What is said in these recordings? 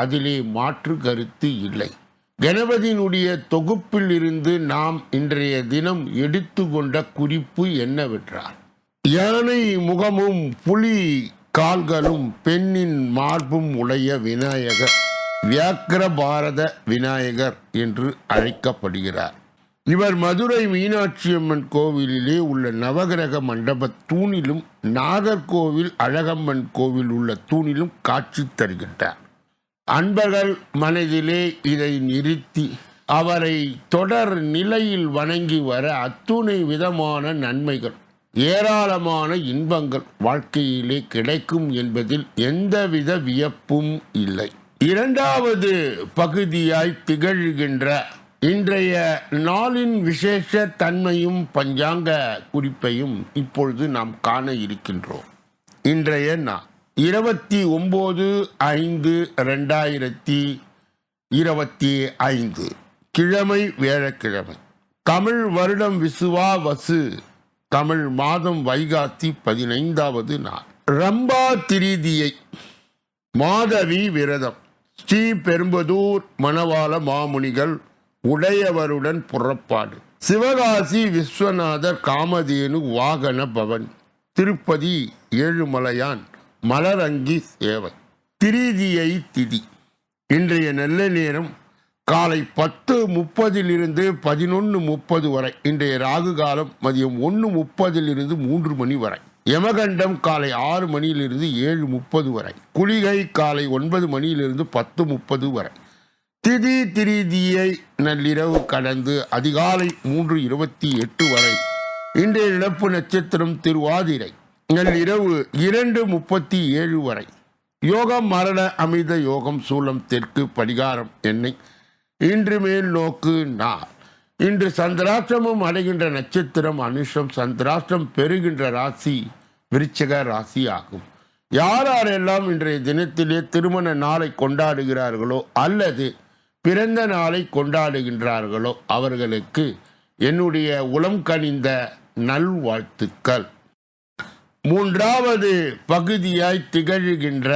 அதிலே மாற்று கருத்து இல்லை. கணபதியினுடைய தொகுப்பில் இருந்து நாம் இன்றைய தினம் எடுத்துக்கொண்ட குறிப்பு என்னவென்றால் யானை முகமும் புலி கால்களும் பெண்ணின் மார்பும் உடைய விநாயகர் வியாக்கிர பாரத விநாயகர் என்று அழைக்கப்படுகிறார். இவர் மதுரை மீனாட்சியம்மன் கோவிலிலே உள்ள நவகிரக மண்டப தூணிலும் நாகர்கோவில் அழகம்மன் கோவில் உள்ள தூணிலும் காட்சி தருகின்றார். அன்பர்கள் மனதிலே இதை நிறுத்தி அவரை தொடர் நிலையில் வணங்கி வர அத்துணை விதமான நன்மைகள் ஏராளமான இன்பங்கள் வாழ்க்கையிலே கிடைக்கும் என்பதில் எந்தவித வியப்பும் இல்லை. இரண்டாவது பகுதியாய் திகழ்கின்ற இன்றைய நாளின் விசேஷ தன்மையும் பஞ்சாங்க குறிப்பையும் இப்பொழுது நாம் காண இருக்கின்றோம். இன்றைய நாள். இருபத்தி ஒம்பது ஐந்து ரெண்டாயிரத்தி இருபத்தி ஐந்து. கிழமை வேழக்கிழமை தமிழ் வருடம் விசுவா வசு. தமிழ் மாதம் வைகாத்தி பதினைந்தாவது நாள். ரம்பா திரிதியை. மாதவி விரதம். ஸ்ரீ பெரும்பதூர் மணவாள மாமுனிகள் உடையவருடன் புறப்பாடு. சிவகாசி விஸ்வநாதர் காமதேனு வாகன பவன். திருப்பதி ஏழுமலையான். மலரங்கி சேவை திரிதியை திதி. இன்றைய நல்ல நேரம் காலை பத்து முப்பதிலிருந்து பதினொன்று முப்பது வரை. இன்றைய ராகு காலம் மதியம் ஒன்று முப்பதிலிருந்து மூன்று மணி வரை. யமகண்டம் காலை ஆறு மணியிலிருந்து ஏழு முப்பது வரை. குளிகை காலை ஒன்பது மணியிலிருந்து பத்து முப்பது வரை. திதி திரிதியை நள்ளிரவு கடந்து அதிகாலை மூன்று இருபத்தி எட்டு வரை. இன்றைய இழப்பு நட்சத்திரம் திருவாதிரை. இரவு இரண்டு முப்பத்தி ஏழு வரை யோகம் மரண அமித யோகம் சூலம் தெற்கு படிகாரம் என்னை இன்று மேல் நோக்கு நான் இன்று சந்திராஷ்டிரமும் அடைகின்ற நட்சத்திரம் அனுஷம் சந்திராஷ்டிரம் பெறுகின்ற ராசி விருச்சக ராசி ஆகும். யார் யாரெல்லாம் இன்றைய தினத்திலே திருமண நாளை கொண்டாடுகிறார்களோ அல்லது பிறந்த நாளை கொண்டாடுகின்றார்களோ அவர்களுக்கு என்னுடைய உளம் கனிந்த நல்வாழ்த்துக்கள். மூன்றாவது பகுதியாய் திகழ்கின்ற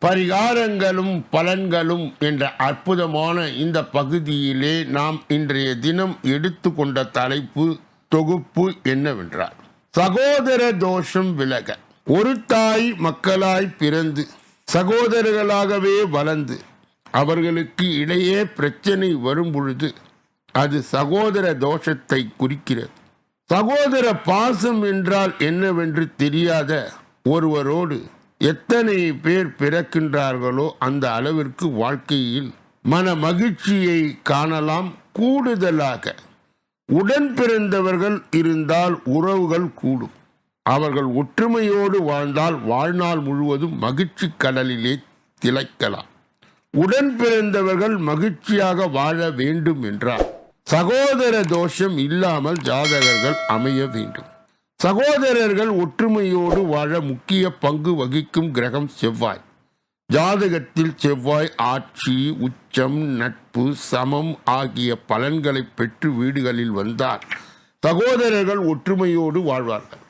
பரிகாரங்களும் பலன்களும் என்ற அற்புதமான இந்த பகுதியிலே நாம் இன்றைய தினம் எடுத்துக்கொண்ட தலைப்பு தொகுப்பு என்னவென்றால் சகோதர தோஷம் விலக. ஒரு தாய் மக்களாய் பிறந்து சகோதரர்களாகவே வளர்ந்து அவர்களுக்கு இடையே பிரச்சனை வரும் பொழுது அது சகோதர தோஷத்தை குறிக்கிறது. சகோதர பாசம் என்றால் என்னவென்று தெரியாத ஒருவரோடு எத்தனை பேர் பிறக்கின்றார்களோ அந்த அளவிற்கு வாழ்க்கையில் மன மகிழ்ச்சியை காணலாம். கூடுதலாக உடன் பிறந்தவர்கள் இருந்தால் உறவுகள் கூடும். அவர்கள் ஒற்றுமையோடு வாழ்ந்தால் வாழ்நாள் முழுவதும் மகிழ்ச்சி கடலிலே திளைக்கலாம். உடன் பிறந்தவர்கள் மகிழ்ச்சியாக வாழ வேண்டும் என்றார். சகோதர தோஷம் இல்லாமல் ஜாதகர்கள் அமைய வேண்டும். சகோதரர்கள் ஒற்றுமையோடு வாழ முக்கிய பங்கு வகிக்கும் கிரகம் செவ்வாய். ஜாதகத்தில் செவ்வாய் ஆட்சி உச்சம் நட்பு சமம் ஆகிய பலன்களை பெற்று வீடுகளில் வந்தால் சகோதரர்கள் ஒற்றுமையோடு வாழ்வார்கள்.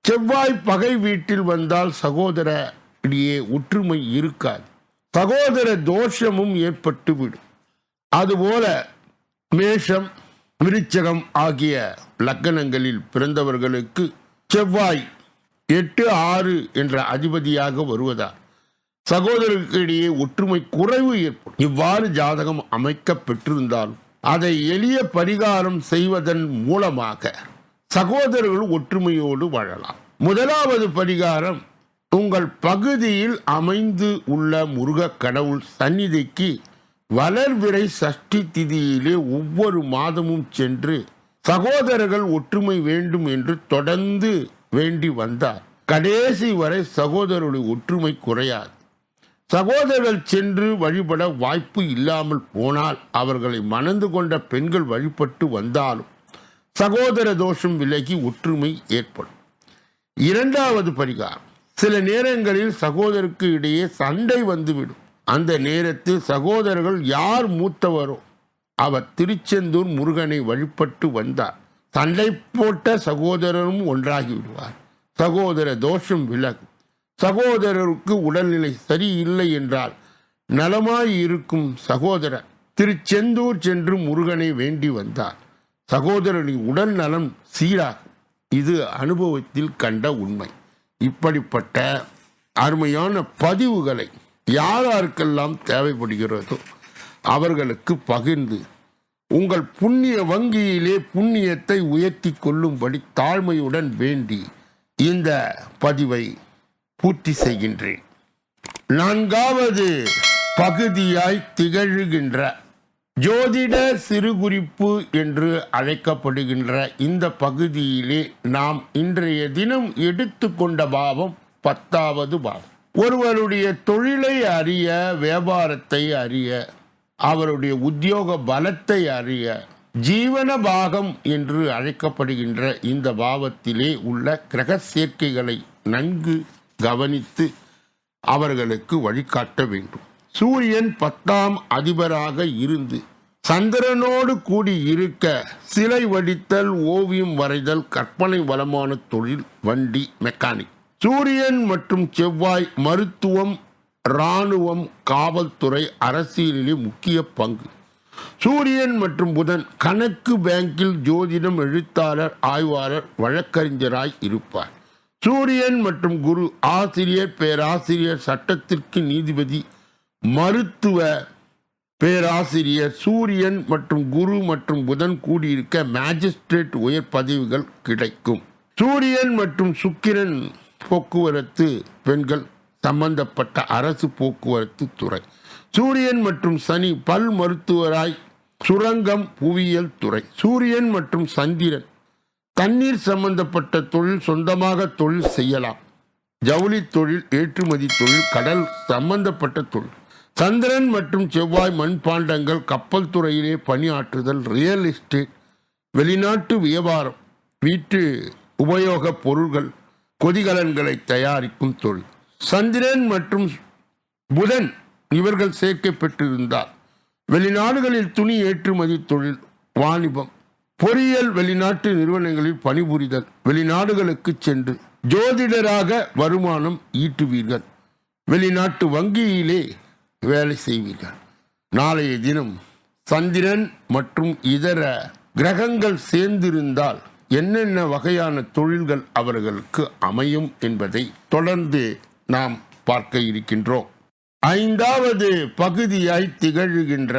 செவ்வாய் பகை வீட்டில் வந்தால் சகோதர இடையே ஒற்றுமை இருக்காது. சகோதர தோஷமும் ஏற்பட்டுவிடும். அதுபோல மேஷம் விருச்சகம் ஆகிய லக்கணங்களில் பிறந்தவர்களுக்கு செவ்வாய் எட்டு ஆறு என்ற அதிபதியாக வருவதால் சகோதரருக்கு இடையே ஒற்றுமை குறைவு ஏற்படும். இவ்வாறு ஜாதகம் அமைக்க பெற்றிருந்தாலும் அதை எளிய பரிகாரம் செய்வதன் மூலமாக சகோதரர்கள் ஒற்றுமையோடு வாழலாம். முதலாவது பரிகாரம் உங்கள் பகுதியில் அமைந்து உள்ள முருக கடவுள் சந்நிதிக்கு வளர்பிறை சஷ்டி திதியிலே ஒவ்வொரு மாதமும் சென்று சகோதரர்கள் ஒற்றுமை வேண்டும் என்று தொடர்ந்து வேண்டி வந்தார். கடைசி வரை சகோதரருடைய ஒற்றுமை குறையாது. சகோதரர்கள் சென்று வழிபட வாய்ப்பு இல்லாமல் போனால் அவர்களை மணந்து கொண்ட பெண்கள் வழிபட்டு வந்தாலும் சகோதர தோஷம் விலகி ஒற்றுமை ஏற்படும். இரண்டாவது பரிகாரம். சில நேரங்களில் சகோதரருக்கு இடையே சண்டை வந்துவிடும். அந்த நேரத்தில் சகோதரர்கள் யார் மூத்தவரோ அவர் திருச்செந்தூர் முருகனை வழிபட்டு வந்தார். சண்டை போட்ட சகோதரரும் ஒன்றாகி விடுவார். சகோதர தோஷம் விலகும். சகோதரருக்கு உடல்நிலை சரியில்லை என்றால் நலமாய் இருக்கும் சகோதரர் திருச்செந்தூர் சென்று முருகனை வேண்டி வந்தார். சகோதரனின் உடல் நலம் சீராகும். இது அனுபவத்தில் கண்ட உண்மை. இப்படிப்பட்ட அருமையான பதிவுகளை யார் யாருக்கெல்லாம் தேவைப்படுகிறதோ அவர்களுக்கு பகிர்ந்து உங்கள் புண்ணிய வங்கியிலே புண்ணியத்தை உயர்த்தி கொள்ளும்படி தாழ்மையுடன் வேண்டி இந்த பதிவை பூர்த்தி செய்கின்றேன். நான்காவது பகுதியாய் திகழ்கின்ற ஜோதிட சிறுகுறிப்பு என்று அழைக்கப்படுகின்ற இந்த பகுதியிலே நாம் இன்றைய தினம் எடுத்துக்கொண்ட பாவம் பத்தாவது பாவம். ஒருவருடைய தொழிலை அறிய வியாபாரத்தை அறிய அவருடைய உத்தியோக பலத்தை அறிய ஜீவன பாகம் என்று அழைக்கப்படுகின்ற இந்த பாவத்திலே உள்ள கிரக சேர்க்கைகளை நன்கு கவனித்து அவர்களுக்கு வழிகாட்ட வேண்டும். சூரியன் பத்தாம் அதிபராக இருந்து சந்திரனோடு கூடி இருக்க சிலை வடித்தல் ஓவியம் வரைதல் கற்பனை வளமான தொழில் வண்டி மெக்கானிக் சூரியன் மற்றும் செவ்வாய் மருத்துவம் இராணுவம் காவல்துறை அரசியலிலே முக்கிய பங்கு. சூரியன் மற்றும் புதன் கணக்கு பேங்கில் ஜோதிடம் எழுத்தாளர் ஆய்வாளர் வழக்கறிஞராய் இருப்பார். சூரியன் மற்றும் குரு ஆசிரியர் பேராசிரியர் சட்டத்திற்கு நீதிபதி மருத்துவ பேராசிரியர் சூரியன் மற்றும் குரு மற்றும் புதன் கூடியிருக்க மேஜிஸ்ட்ரேட் உயர் பதவிகள் கிடைக்கும். சூரியன் மற்றும் சுக்கிரன் போக்குவரத்து பெண்கள் சம்பந்தப்பட்ட அரசு போக்குவரத்து துறை. சூரியன் மற்றும் சனி பல் மருத்துவராய் சுரங்கம் புவியியல் துறை. சூரியன் மற்றும் சந்திரன் தண்ணீர் சம்பந்தப்பட்ட தொழில் சொந்தமாக தொழில் செய்யலாம். ஜவுளி தொழில் ஏற்றுமதி தொழில் கடல் சம்பந்தப்பட்ட தொழில். சந்திரன் மற்றும் செவ்வாய் மண்பாண்டங்கள் கப்பல் துறையிலே பணியாற்றுதல் ரியல் எஸ்டேட் வெளிநாட்டு வியாபாரம் வீட்டு உபயோகப் பொருள்கள் கொதிகலன்களை தயாரிக்கும் தொழில். சந்திரன் மற்றும் புதன் இவர்கள் சேர்க்கை வெளிநாடுகளில் துணி ஏற்றுமதி தொழில் வாணிபம். பொறியியல் வெளிநாட்டு நிறுவனங்களில் பணிபுரிதல். வெளிநாடுகளுக்கு சென்று ஜோதிடராக வருமானம் ஈட்டுவீர்கள். வெளிநாட்டு வங்கியிலே வேலை செய்வீர்கள். நாளைய தினம் சந்திரன் மற்றும் இதர கிரகங்கள் சேர்ந்திருந்தால் என்னென்ன வகையான தொழில்கள் அவர்களுக்கு அமையும் என்பதை தொடர்ந்து நாம் பார்க்க இருக்கின்றோம். ஐந்தாவது பகுதியாய் திகழ்கின்ற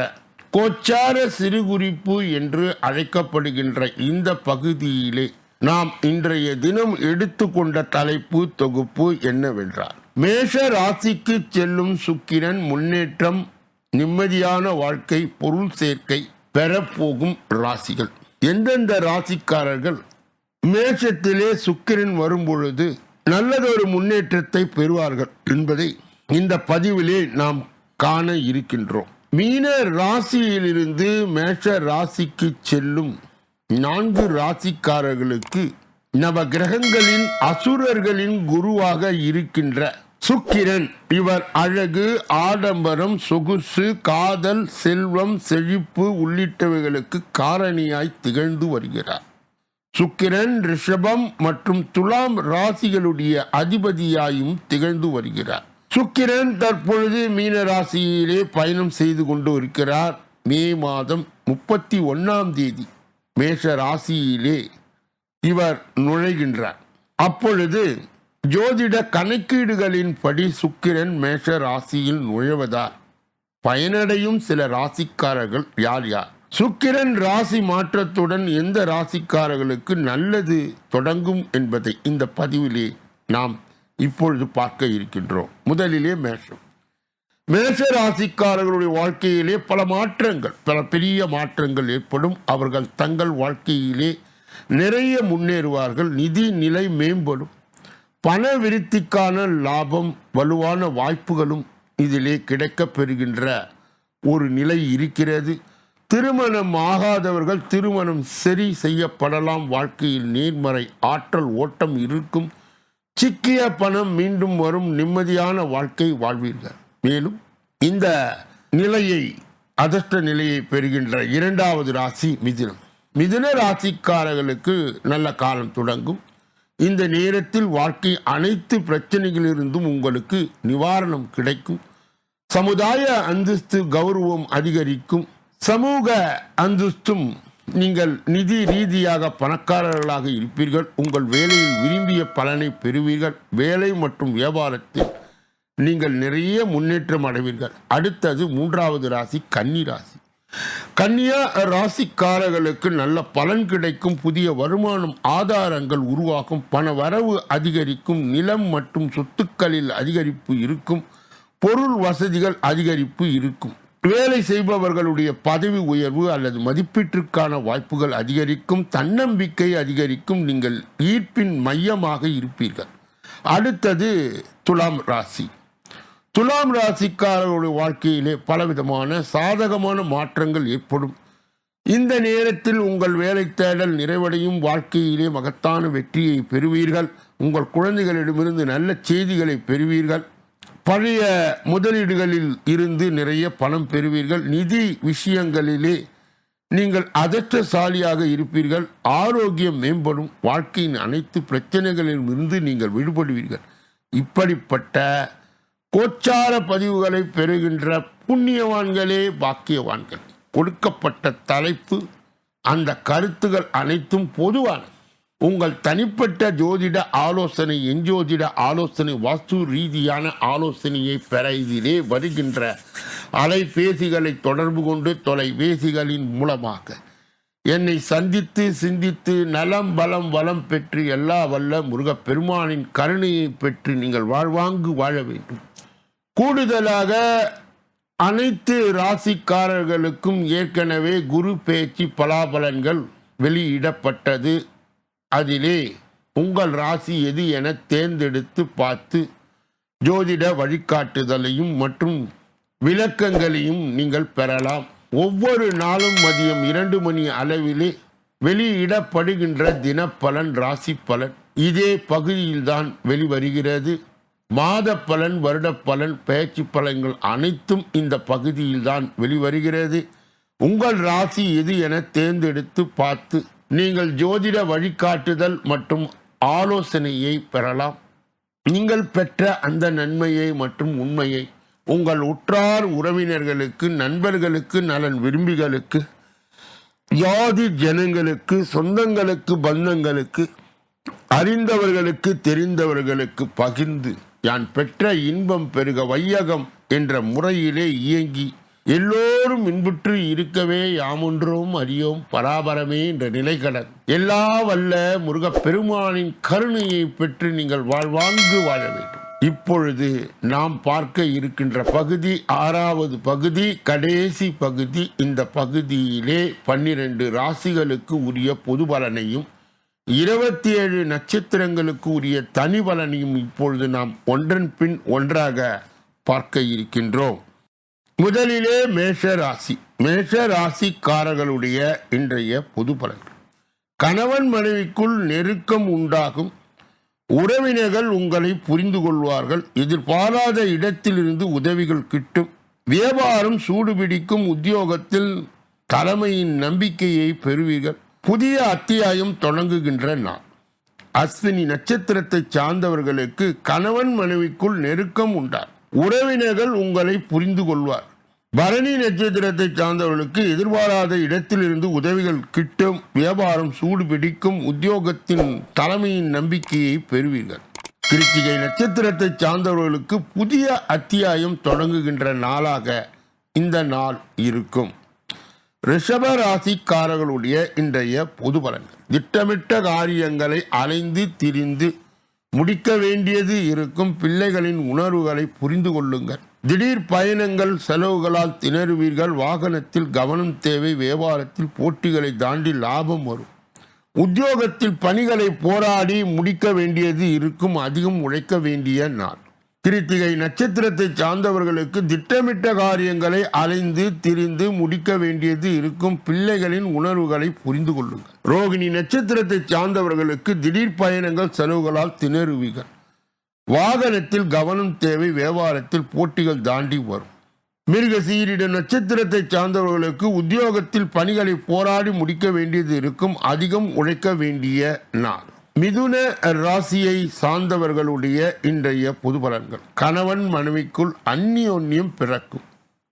கோச்சார சிறுகுறிப்பு என்று அழைக்கப்படுகின்ற இந்த பகுதியிலே நாம் இன்றைய தினம் எடுத்துக்கொண்ட தலைப்பு தொகுப்பு என்னவென்றால் மேஷ ராசிக்கு செல்லும் சுக்கிரன் முன்னேற்றம் நிம்மதியான வாழ்க்கை பொருள் சேர்க்கை பெறப்போகும் ராசிகள். எந்தெந்த ராசிக்காரர்கள் மேஷத்திலே சுக்கிரன் வரும் பொழுது நல்லதொரு முன்னேற்றத்தை பெறுவார்கள் என்பதை இந்த பதிவிலே நாம் காண இருக்கின்றோம். மீன ராசியிலிருந்து மேஷ ராசிக்கு செல்லும் நான்கு ராசிக்காரர்களுக்கு நவ கிரகங்களின் அசுரர்களின் குருவாக இருக்கின்ற சுக்கிரன் இவர் அழகு ஆடம்பரம் சொகுசு காதல் செல்வம் செழிப்பு உள்ளிட்டவைகளுக்கு காரணியாய் திகழ்ந்து வருகிறார். சுக்கிரன் ரிஷபம் மற்றும் துலாம் ராசிகளுடைய அதிபதியாயும் திகழ்ந்து வருகிறார். சுக்கிரன் தற்பொழுது மீன ராசியிலே பயணம் செய்து கொண்டு இருக்கிறார். மே மாதம் முப்பத்தி ஒன்னாம் தேதி மேஷ ராசியிலே இவர் நுழைகின்றார். அப்பொழுது ஜோதிட கணக்கீடுகளின்படி சுக்கிரன் மேஷ ராசியில் நுழைவதால் பயனடையும் சில ராசிக்காரர்கள் யார் யார்? சுக்கிரன் ராசி மாற்றத்துடன் எந்த ராசிக்காரர்களுக்கு நல்லது தொடங்கும் என்பதை இந்த பதிவிலே நாம் இப்பொழுது பார்க்க இருக்கின்றோம். முதலிலே மேஷம். மேஷ ராசிக்காரர்களுடைய வாழ்க்கையிலே பல மாற்றங்கள் பல பெரிய மாற்றங்கள் ஏற்படும். அவர்கள் தங்கள் வாழ்க்கையிலே நிறைய முன்னேறுவார்கள் நிதி நிலை மேம்படும். பண விருத்திக்கான லாபம் வலுவான வாய்ப்புகளும் இதிலே கிடைக்கப் பெறுகின்ற ஒரு நிலை இருக்கிறது. திருமணம் ஆகாதவர்கள் திருமணம் சரி செய்யப்படலாம். வாழ்க்கையில் நேர்மறை ஆற்றல் ஓட்டம் இருக்கும். சிக்கிய பணம் மீண்டும் வரும். நிம்மதியான வாழ்க்கை வாழ்வீர்கள். மேலும் இந்த நிலையை அதிர்ஷ்ட நிலையை பெறுகின்ற இரண்டாவது ராசி மிதுனம். மிதுன ராசிக்காரர்களுக்கு நல்ல காலம் தொடங்கும். இந்த நேரத்தில் வாழ்க்கை அனைத்து பிரச்சனைகளிலிருந்தும் உங்களுக்கு நிவாரணம் கிடைக்கும். சமுதாய அந்தஸ்து கௌரவம் அதிகரிக்கும். சமூக அந்தஸ்தும் நீங்கள் நிதி ரீதியாக பணக்காரர்களாக இருப்பீர்கள். உங்கள் வேலையில் விரும்பிய பலனை பெறுவீர்கள். வேலை மற்றும் வியாபாரத்தில் நீங்கள் நிறைய முன்னேற்றம் அடைவீர்கள். அடுத்தது மூன்றாவது ராசி கன்னி ராசி. கன்னியா ராசிக்காரர்களுக்கு நல்ல பலன் கிடைக்கும் புதிய வருமானம் ஆதாரங்கள் உருவாகும் பண வரவு அதிகரிக்கும் நிலம் மற்றும் சொத்துக்களில் அதிகரிப்பு இருக்கும் பொருள் வசதிகள் அதிகரிப்பு இருக்கும். வேலை செய்பவர்களுடைய பதவி உயர்வு அல்லது மதிப்பீட்டிற்கான வாய்ப்புகள் அதிகரிக்கும் தன்னம்பிக்கை அதிகரிக்கும் நீங்கள் ஈர்ப்பின் மையமாக இருப்பீர்கள். அடுத்தது துலாம் ராசி. துலாம் ராசிக்காரர்களுடைய வாழ்க்கையிலே பலவிதமான சாதகமான மாற்றங்கள் ஏற்படும். இந்த நேரத்தில் உங்கள் வேலை தேடல் நிறைவடையும். வாழ்க்கையிலே மகத்தான வெற்றியை பெறுவீர்கள். உங்கள் குழந்தைகளிடமிருந்து நல்ல செய்திகளை பெறுவீர்கள். பழைய முதலீடுகளில் இருந்து நிறைய பணம் பெறுவீர்கள். நிதி விஷயங்களிலே நீங்கள் அதற்றசாலியாக இருப்பீர்கள். ஆரோக்கியம் மேம்படும். வாழ்க்கையின் அனைத்து பிரச்சனைகளிலிருந்து நீங்கள் விடுபடுவீர்கள். இப்படிப்பட்ட கோச்சார பதிவுகளை பெறுகின்ற புண்ணியவான்களே பாக்கியவான்கள். கொடுக்கப்பட்ட தலைப்பு அந்த கருத்துகள் அனைத்தும் பொதுவான. உங்கள் தனிப்பட்ட ஜோதிட ஆலோசனை எஞ்சோதிட ஆலோசனை வாஸ்து ரீதியான ஆலோசனையை பெற இதிலே வருகின்ற அலைபேசிகளை தொடர்பு கொண்டு தொலைபேசிகளின் மூலமாக. என்னை சந்தித்து சிந்தித்து நலம் பலம் வளம் பெற்று எல்லா வல்ல முருகப்பெருமானின் கருணையை பெற்று நீங்கள் வாழ்வாங்கு வாழ வேண்டும். கூடுதலாக அனைத்து ராசிக்காரர்களுக்கும் ஏற்கனவே குரு பேச்சு பலாபலன்கள் வெளியிடப்பட்டது. அதிலே உங்கள் ராசி எது என தேர்ந்தெடுத்து பார்த்து ஜோதிட வழிகாட்டுதலையும் மற்றும் விளக்கங்களையும் நீங்கள் பெறலாம். ஒவ்வொரு நாளும் மதியம் இரண்டு மணி அளவிலே வெளியிடப்படுகின்ற தினப்பலன் ராசி பலன் இதே பகுதியில்தான் வெளிவருகிறது. மாத பலன் வருட பலன் பயிற்சி பலன்கள் அனைத்தும் இந்த பகுதியில்தான் வெளிவருகிறது. உங்கள் ராசி எது என தேர்ந்தெடுத்து பார்த்து நீங்கள் ஜோதிட வழிகாட்டுதல் மற்றும் ஆலோசனையை பெறலாம். நீங்கள் பெற்ற அந்த நன்மையை மற்றும் உண்மையை உங்கள் உற்றார் உறவினர்களுக்கு நண்பர்களுக்கு நலன் விரும்பிகளுக்கு ஜாதி ஜனங்களுக்கு சொந்தங்களுக்கு பந்தங்களுக்கு அறிந்தவர்களுக்கு தெரிந்தவர்களுக்கு பகிர்ந்து யான் பெற்ற இன்பம் பெருக வையகம் என்ற முறையிலே இயங்கி எல்லோரும் இன்புற்று இருக்கவே யாமொன்றோம் அறியோம் பராபரமே என்ற நிலைகடன் எல்லா வல்ல முருகப் பெருமானின் கருணையை பெற்று நீங்கள் வாழ்வாங்கு வாழ வேண்டும். இப்பொழுது நாம் பார்க்க இருக்கின்ற பகுதி ஆறாவது பகுதி கடைசி பகுதி. இந்த பகுதியிலே பன்னிரண்டு ராசிகளுக்கு உரிய பொது பலனையும் இருபத்தி ஏழு நட்சத்திரங்களுக்கு உரிய தனி பலனையும் இப்பொழுது நாம் ஒன்றன் பின் ஒன்றாக பார்க்க இருக்கின்றோம். முதலிலே மேஷ ராசி. மேஷ ராசிக்காரர்களுடைய இன்றைய பொது பலன்கள். கணவன் மனைவிக்குள் நெருக்கம் உண்டாகும். உறவினர்கள் உங்களை புரிந்து கொள்வார்கள். எதிர்பாராத இடத்திலிருந்து உதவிகள் கிட்டும். வியாபாரம் சூடுபிடிக்கும் உத்தியோகத்தில் தலைமையின் நம்பிக்கையை பெறுவீர்கள். புதிய அத்தியாயம் தொடங்குகின்ற நாள். அஸ்வினி நட்சத்திரத்தை சார்ந்தவர்களுக்கு கணவன் மனைவிக்குள் நெருக்கம் உண்டார். உறவினர்கள் உங்களை புரிந்து கொள்வார். பரணி நட்சத்திரத்தை சார்ந்தவர்களுக்கு எதிர்பாராத இடத்திலிருந்து உதவிகள் கிட்டும் வியாபாரம் சூடு பிடிக்கும் உத்தியோகத்தின் தலைமையின் நம்பிக்கையை பெறுவீர்கள். கிருத்திகை நட்சத்திரத்தை சார்ந்தவர்களுக்கு புதிய அத்தியாயம் தொடங்குகின்ற நாளாக இந்த நாள் இருக்கும். ரிஷப ராசிக்காரர்களுடைய இன்றைய பொது பலன்கள். திட்டமிட்ட காரியங்களை அலைந்து திரிந்து முடிக்க வேண்டியது இருக்கும் பிள்ளைகளின் உணர்வுகளை புரிந்து கொள்ளுங்கள். திடீர் பயணங்கள் செலவுகளால் திணறுவீர்கள். வாகனத்தில் கவனம் தேவை வியாபாரத்தில் போட்டிகளை தாண்டி லாபம் வரும். உத்தியோகத்தில் பணிகளை போராடி முடிக்க வேண்டியது இருக்கும் அதிகம் உழைக்க வேண்டிய நாள். கிருத்திகை நட்சத்திரத்தை சார்ந்தவர்களுக்கு திட்டமிட்ட காரியங்களை அலைந்து திரிந்து முடிக்க வேண்டியது இருக்கும் பிள்ளைகளின் உணர்வுகளை புரிந்து கொள்ளுங்கள். ரோகிணி நட்சத்திரத்தை சார்ந்தவர்களுக்கு திடீர் பயணங்கள் செலவுகளால் திணறுவீர்கள். வாகனத்தில் கவனம் தேவை வியாபாரத்தில் போட்டிகள் தாண்டி வரும். மிருக சீரிட நட்சத்திரத்தை சார்ந்தவர்களுக்கு உத்தியோகத்தில் பணிகளை போராடி முடிக்க வேண்டியது இருக்கும் அதிகம் உழைக்க வேண்டிய நாள். மிதுன ராசியை சார்ந்தவர்களுடைய இன்றைய பொது பலன்கள் கணவன் மனைவிக்குள் அந்நியோன்யம் பிறக்கும்.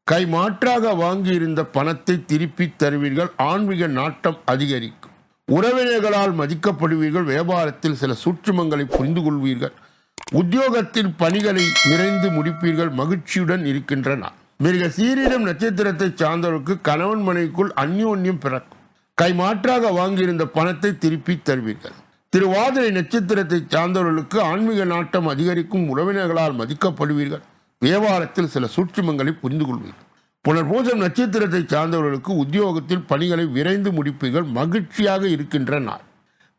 கை மாற்றாக வாங்கியிருந்த பணத்தை திருப்பி தருவீர்கள். ஆன்மீக நாட்டம் அதிகரிக்கும். உறவினர்களால் மதிக்கப்படுவீர்கள். வியாபாரத்தில் சில சூட்சுமங்களை புரிந்து கொள்வீர்கள் உத்தியோகத்தில் பணிகளை நிறைந்து முடிப்பீர்கள். மகிழ்ச்சியுடன் இருக்கின்றன. மிருக சீரிடம் நட்சத்திரத்தை சார்ந்தவருக்கு கணவன் மனைவிக்குள் அந்யோன்யம் பிறக்கும். கை மாற்றாக வாங்கியிருந்த பணத்தை திருப்பி தருவீர்கள். திருவாதிரை நட்சத்திரத்தை சார்ந்தவர்களுக்கு ஆன்மீக நாட்டம் அதிகரிக்கும் உறவினர்களால் மதிக்கப்படுவீர்கள். வியாபாரத்தில் சில சூட்சுமங்களை புரிந்து கொள்வீர்கள். புனர்பூசம் நட்சத்திரத்தை சார்ந்தவர்களுக்கு உத்தியோகத்தில் பணிகளை விரைந்து முடிப்பீர்கள். மகிழ்ச்சியாக இருக்கின்ற நாள்.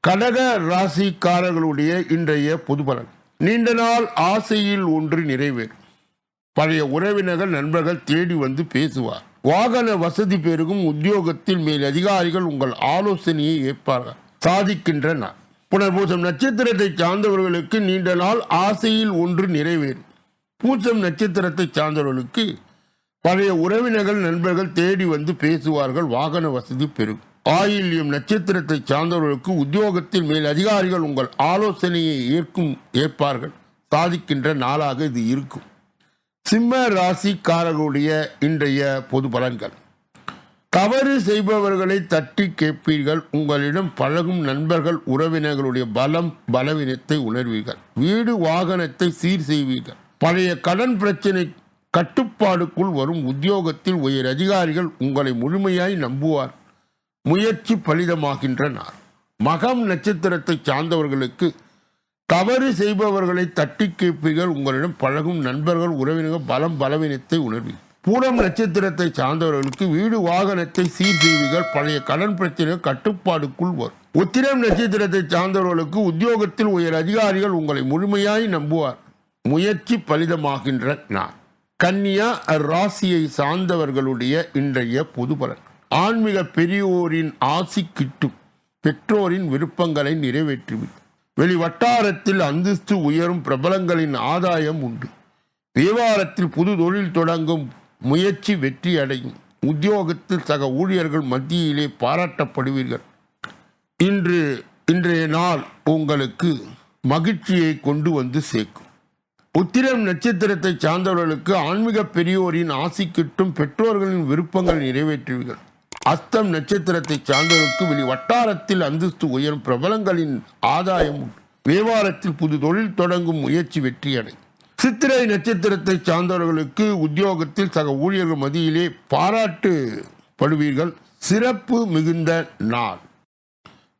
கடக ராசிக்காரர்களுடைய இன்றைய பொது பலன். நீண்ட நாள் ஆசையில் ஒன்று நிறைவேறும். பழைய உறவினர்கள் நண்பர்கள் தேடி வந்து பேசுவார். வாகன வசதி பெருகும். உத்தியோகத்தில் மேல் அதிகாரிகள் உங்கள் ஆலோசனையை ஏற்பார்கள். சாதிக்கின்ற நாள். புனர்பூசம் நட்சத்திரத்தை சார்ந்தவர்களுக்கு நீண்ட நாள் ஆசையில் ஒன்று நிறைவேறும். பூசம் நட்சத்திரத்தை சார்ந்தவர்களுக்கு பழைய உறவினர்கள் நண்பர்கள் தேடி வந்து பேசுவார்கள் வாகன வசதி பெருகும் ஆயில்யம் நட்சத்திரத்தை சார்ந்தவர்களுக்கு உத்தியோகத்தில் மேல் அதிகாரிகள் உங்கள் ஆலோசனையை ஏற்கும் ஏற்பார்கள். சாதிக்கின்ற நாளாக இது இருக்கும். சிம்ம ராசிக்காரர்களுடைய இன்றைய பொது பலன்கள். தவறு செய்பவர்களை தட்டி கேட்பீர்கள். உங்களிடம் பழகும் நண்பர்கள் உறவினர்களுடைய பலம் பலவீனத்தை உணர்வீர்கள். வீடு வாகனத்தை சீர் செய்வீர்கள். பழைய கடன் பிரச்சனை கட்டுப்பாடுக்குள் வரும் உத்தியோகத்தில் உயர் அதிகாரிகள் உங்களை முழுமையாய் நம்புவார். முயற்சி பலிதமாகின்றனர். மகம் நட்சத்திரத்தை சார்ந்தவர்களுக்கு தவறு செய்பவர்களை தட்டி கேட்பீர்கள். உங்களிடம் பழகும் நண்பர்கள் உறவினர்கள் பலம் பலவீனத்தை உணர்வீர்கள். பூனம் நட்சத்திரத்தை சார்ந்தவர்களுக்கு வீடு வாகனத்தை சீர் செய்வீர்கள் பழைய கடன் பிரச்சனை கட்டுப்பாடுக்குள் வரும். உத்திரம் நட்சத்திரத்தை சார்ந்தவர்களுக்கு உத்தியோகத்தில் உயர் அதிகாரிகள் உங்களை முழுமையாய் நம்புவார். முயற்சி பலிதமாகின்ற நான் கன்னியா ராசியை சார்ந்தவர்களுடைய இன்றைய பொது பலன். ஆன்மீக பெரியோரின் ஆசி கிட்டும். பெற்றோரின் விருப்பங்களை நிறைவேற்றிவிடும். வெளி வட்டாரத்தில் அந்தஸ்து உயரும் பிரபலங்களின் ஆதாயம் உண்டு. வியாபாரத்தில் புது தொழில் தொடங்கும் முயற்சி வெற்றி அடையும் உத்தியோகத்தில் சக ஊழியர்கள் மத்தியிலே பாராட்டப்படுவீர்கள். இன்று இன்றைய நாள் உங்களுக்கு மகிழ்ச்சியை கொண்டு வந்து சேர்க்கும். உத்திரம் நட்சத்திரத்தை சார்ந்தவர்களுக்கு ஆன்மீக பெரியோரின் ஆசி கிட்டும் பெற்றோர்களின் விருப்பங்கள் நிறைவேற்றுவீர்கள். அஸ்தம் நட்சத்திரத்தை சார்ந்தவர்களுக்கு வெளி வட்டாரத்தில் அந்தஸ்து உயரும் பிரபலங்களின் ஆதாயம் வியாபாரத்தில் புது தொழில் தொடங்கும் முயற்சி வெற்றியடை சித்திரை நட்சத்திரத்தை சார்ந்தவர்களுக்கு உத்தியோகத்தில் சக ஊழியர்கள் மத்தியிலே பாராட்டுப்படுவீர்கள் சிறப்பு மிகுந்த நாள்.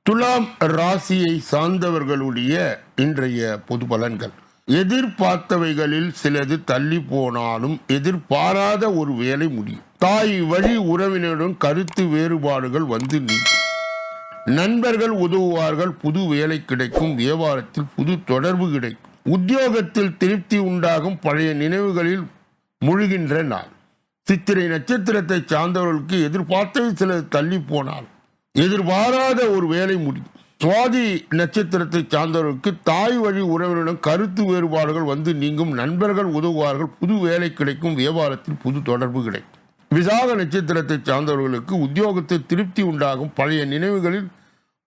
துலாம் ராசியை சார்ந்தவர்களுடைய இன்றைய பொது பலன்கள். எதிர்பார்த்தவைகளில் சிலது தள்ளி போனாலும் எதிர்பாராத ஒரு வேலை முடியும். தாய் வழி உறவினருடன் கருத்து வேறுபாடுகள் வந்து நண்பர்கள் உதவுவார்கள் புது வேலை கிடைக்கும் வியாபாரத்தில் புது தொடர்பு கிடைக்கும். உத்தியோகத்தில் திருப்தி உண்டாகும் பழைய நினைவுகளில் முழுகின்ற நாள். சித்திரை நட்சத்திரத்தை சார்ந்தவர்களுக்கு எதிர்பார்த்தது சிலர் தள்ளி போனால் எதிர்பாராத ஒரு வேலை முடியும். சுவாதி நட்சத்திரத்தை சார்ந்தவர்களுக்கு தாய் வழி உறவினரிடம் கருத்து வேறுபாடுகள் வந்து நீங்கும் நண்பர்கள் உதவுவார்கள் புது வேலை கிடைக்கும் வியாபாரத்தில் புது தொடர்பு கிடைக்கும். விசாக நட்சத்திரத்தை சார்ந்தவர்களுக்கு உத்தியோகத்தில் திருப்தி உண்டாகும் பழைய நினைவுகளில்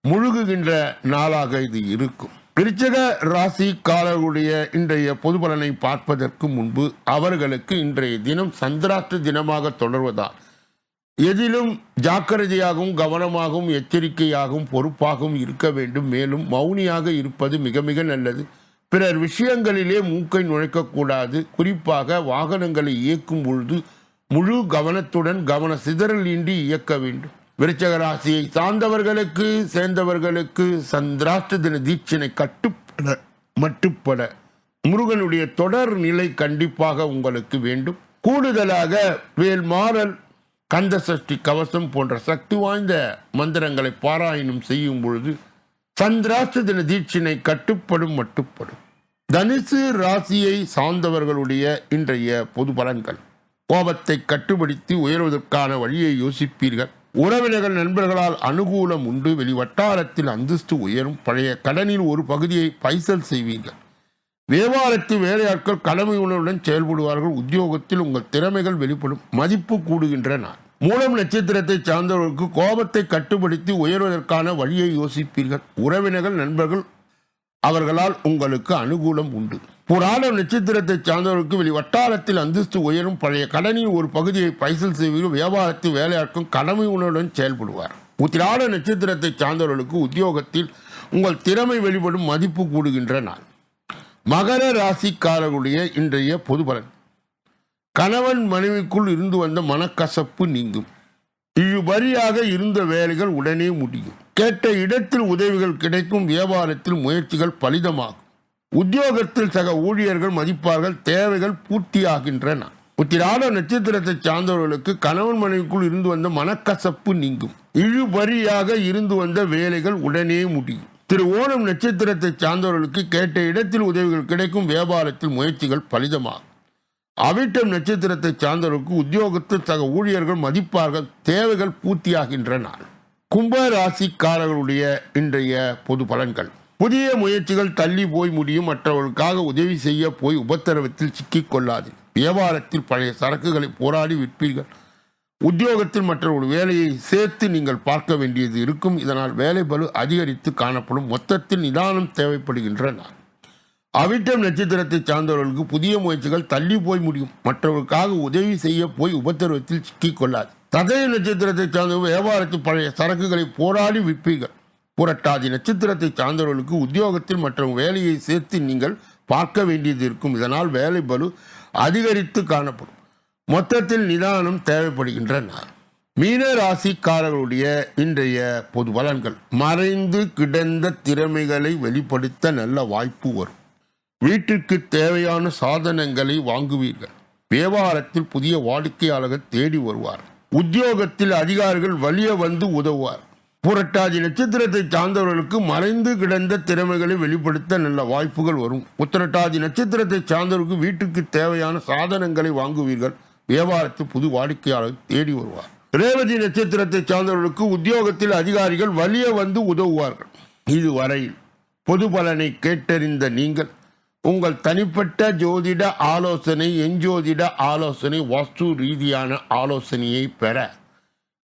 முழுகுகின்ற நாளாக இது இருக்கும். விருச்சக ராசிக்காரர்களுடைய இன்றைய பொது பலனை பார்ப்பதற்கு முன்பு அவர்களுக்கு இன்றைய தினம் சந்திராஷ்ட தினமாக தொடர்வதால் எதிலும் ஜாக்கிரதையாகவும் கவனமாகவும் எச்சரிக்கையாகவும் பொறுப்பாகவும் இருக்க வேண்டும். மேலும் மௌனியாக இருப்பது மிக மிக நல்லது. பிறர் விஷயங்களிலே மூக்கை நுழைக்கக்கூடாது. குறிப்பாக வாகனங்களை இயக்கும் பொழுது முழு கவனத்துடன் கவன சிதறல் இன்றி இயக்க வேண்டும். விருச்சக ராசியை சார்ந்தவர்களுக்கு சேர்ந்தவர்களுக்கு சந்திராஷ்ட தின தீட்சினை கட்டுப்பட மட்டுப்பட. முருகனுடைய தொடர் நிலை கண்டிப்பாக உங்களுக்கு வேண்டும். கூடுதலாக வேல்மாறல் கந்த சஷ்டி கவசம் போன்ற சக்தி வாய்ந்த மந்திரங்களை பாராயணம் செய்யும் பொழுது சந்திராஷ்ட தின தீட்சினை கட்டுப்படும் மட்டுப்படும். தனுசு ராசியை சார்ந்தவர்களுடைய இன்றைய பொது பலன்கள். கோபத்தை கட்டுப்படுத்தி உயர்வதற்கான வழியை யோசிப்பீர்கள். உறவினர்கள் நண்பர்களால் அனுகூலம் உண்டு. வெளி வட்டாரத்தில் அந்தஸ்து உயரும். பழைய கடனில் ஒரு பகுதியை பைசல் செய்வீர்கள். வியாபாரத்தில் வேலையாட்கள் கடமை உணர்வுடன் செயல்படுவார்கள். உத்தியோகத்தில் உங்கள் திறமைகள் வெளிப்படும். மதிப்பு கூடுகின்றன. மூலம் நட்சத்திரத்தை சார்ந்தவர்களுக்கு கோபத்தை கட்டுப்படுத்தி உயர்வதற்கான வழியை யோசிப்பீர்கள். உறவினர்கள் நண்பர்கள் அவர்களால் உங்களுக்கு அனுகூலம் உண்டு. புராண நட்சத்திரத்தை சார்ந்தவர்களுக்கு வெளி வட்டாரத்தில் அந்தஸ்து உயரும் பழைய கடனின் ஒரு பகுதியை பைசல் செய்வீர்கள் வியாபாரத்தில் வேலையாட்கும் கடமை உணர்வுடன் செயல்படுவார். உத்திராட நட்சத்திரத்தை சார்ந்தவர்களுக்கு உத்தியோகத்தில் உங்கள் திறமை வெளிப்படும் மதிப்பு கூடுகின்ற நாள் மகர ராசிக்காரர்களுடைய இன்றைய பொது பலன் கணவன் மனைவிக்குள் இருந்து வந்த மனக்கசப்பு நீங்கும். இழுபறியாக இருந்த வேலைகள் உடனே முடியும். கேட்ட இடத்தில் உதவிகள் கிடைக்கும் வியாபாரத்தில் முயற்சிகள் பலிதமாகும். உத்தியோகத்தில் சக ஊழியர்கள் மதிப்பார்கள் தேவைகள் பூர்த்தியாகின்றன. உத்திராட நட்சத்திரத்தை சார்ந்தவர்களுக்கு கணவன் மனைவிக்குள் இருந்து வந்த மனக்கசப்பு நீங்கும். இழுபறியாக இருந்து வந்த வேலைகள் உடனே முடியும். திரு ஓணம் நட்சத்திரத்தை சார்ந்தவர்களுக்கு கேட்ட இடத்தில் உதவிகள் கிடைக்கும் வியாபாரத்தில் முயற்சிகள் பலிதமாகும். அவிட்டம் நட்சத்திரத்தை சார்ந்தவர்களுக்கு உத்தியோகத்தில் சக ஊழியர்கள் மதிப்பார்கள் தேவைகள் பூர்த்தியாகின்றன. கும்ப ராசிக்காரர்களுடைய இன்றைய பொது பலன்கள். புதிய முயற்சிகள் தள்ளி போய் முடியும். மற்றவர்களுக்காக உதவி செய்ய போய் உபத்திரவத்தில் சிக்கிக் கொள்ளாது வியாபாரத்தில் பழைய சரக்குகளை போராடி விற்பீர்கள். உத்தியோகத்தில் மற்றவர்கள் வேலையை சேர்த்து நீங்கள் பார்க்க வேண்டியது இருக்கும். இதனால் வேலை பலு அதிகரித்து காணப்படும். மொத்தத்தில் நிதானம் தேவைப்படுகின்றன. அவிட்டம் நட்சத்திரத்தை சார்ந்தவர்களுக்கு புதிய முயற்சிகள் தள்ளி போய் முடியும். மற்றவர்களுக்காக உதவி செய்ய போய் உபத்திரவத்தில் சிக்கிக்கொள்ளாது. ததய நட்சத்திரத்தை சார்ந்த வியாபாரத்தில் பழைய சரக்குகளை போராடி விற்பீர்கள். புரட்டாதி நட்சத்திரத்தை சார்ந்தவர்களுக்கு உத்தியோகத்தில் மற்றும் வேலையை சேர்த்து நீங்கள் பார்க்க வேண்டியது இருக்கும். இதனால் வேலை பலு அதிகரித்து காணப்படும். மொத்தத்தில் நிதானம் தேவைப்படுகின்றன. மீன ராசிக்காரர்களுடைய இன்றைய பொது பலன்கள். மறைந்து கிடந்த திறமைகளை வெளிப்படுத்த நல்ல வாய்ப்பு வரும். வீட்டிற்கு தேவையான சாதனங்களை வாங்குவீர்கள். வியாபாரத்தில் புதிய வாடிக்கையாளர்கள் தேடி வருவார். உத்தியோகத்தில் அதிகாரிகள் வலிய வந்து உதவுவார். புரட்டாதி நட்சத்திரத்தை சார்ந்தவர்களுக்கு மறைந்து கிடந்த திறமைகளை வெளிப்படுத்த நல்ல வாய்ப்புகள் வரும். உத்திரட்டாதி நட்சத்திரத்தை சார்ந்தவர்களுக்கு வீட்டுக்கு தேவையான சாதனங்களை வாங்குவீர்கள். வியாபாரத்தில் புது வாடிக்கையாளர் தேடி வருவார். ரேவதி நட்சத்திரத்தை சார்ந்தவர்களுக்கு உத்தியோகத்தில் அதிகாரிகள் வலிய வந்து உதவுவார்கள். இதுவரையில் பொது பலனை கேட்டறிந்த நீங்கள் உங்கள் தனிப்பட்ட ஜோதிட ஆலோசனை எஞ்சோதிட ஆலோசனை வாஸ்து ரீதியான ஆலோசனையை பெற